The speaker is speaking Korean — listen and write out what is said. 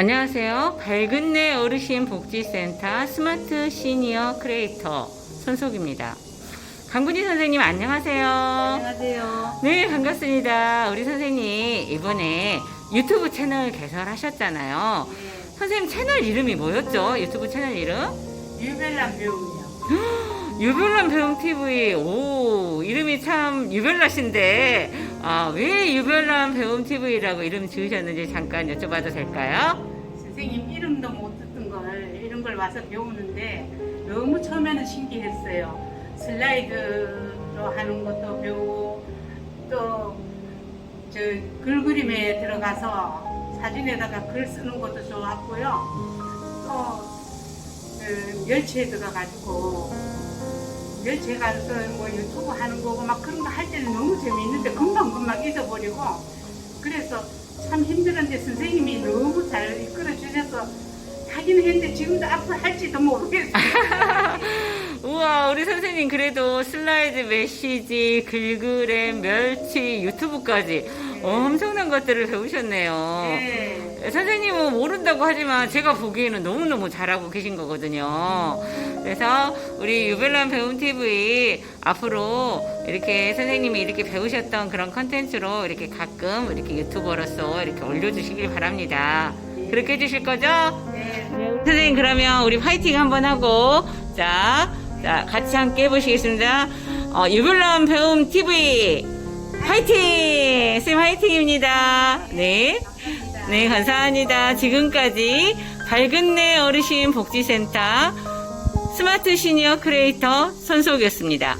안녕하세요. 밝은 내 어르신 복지센터 스마트 시니어 크리에이터 손석입니다. 강군희 선생님 안녕하세요. 안녕하세요. 네, 반갑습니다. 우리 선생님 이번에 유튜브 채널 개설하셨잖아요. 네, 선생님 채널 이름이 뭐였죠? 유튜브 채널 이름? 유별난 배우요. 유별난 배움 TV. 오, 이름이 참 유별나신데, 아, 왜 유별난 배움 TV라고 이름 지으셨는지 잠깐 여쭤봐도 될까요? 이름도 못 듣던 걸 이런 걸 와서 배우는데 너무 처음에는 신기했어요. 슬라이드로 하는 것도 배우고 또 저 글그림에 들어가서 사진에다가 글 쓰는 것도 좋았고요. 또그 멸치에 들어가지고 멸치에 가서 뭐 유튜브 하는 거고 막 그런 거 할 때는 너무 재미있는데 금방 금방 잊어버리고 그래서 참 힘들었는데 선생님 했는데 지금도 앞으로 할지도 모르겠어요. 우와, 우리 선생님 그래도 슬라이드 메시지, 글그램, 멸치, 유튜브까지 엄청난 것들을 배우셨네요. 네. 선생님은 모른다고 하지만 제가 보기에는 너무너무 잘하고 계신 거거든요. 그래서 우리 유별난 배움 TV 앞으로 이렇게 선생님이 이렇게 배우셨던 그런 컨텐츠로 이렇게 가끔 이렇게 유튜버로서 이렇게 올려주시길 바랍니다. 그렇게 해주실 거죠? 네. 선생님 그러면 우리 화이팅 한번 하고 자, 자 같이 함께 해보시겠습니다. 어, 유별난 배움 TV 화이팅! 선생님 화이팅입니다. 네. 네, 감사합니다. 지금까지 밝은 내 어르신 복지센터 스마트 시니어 크리에이터 손석이었습니다.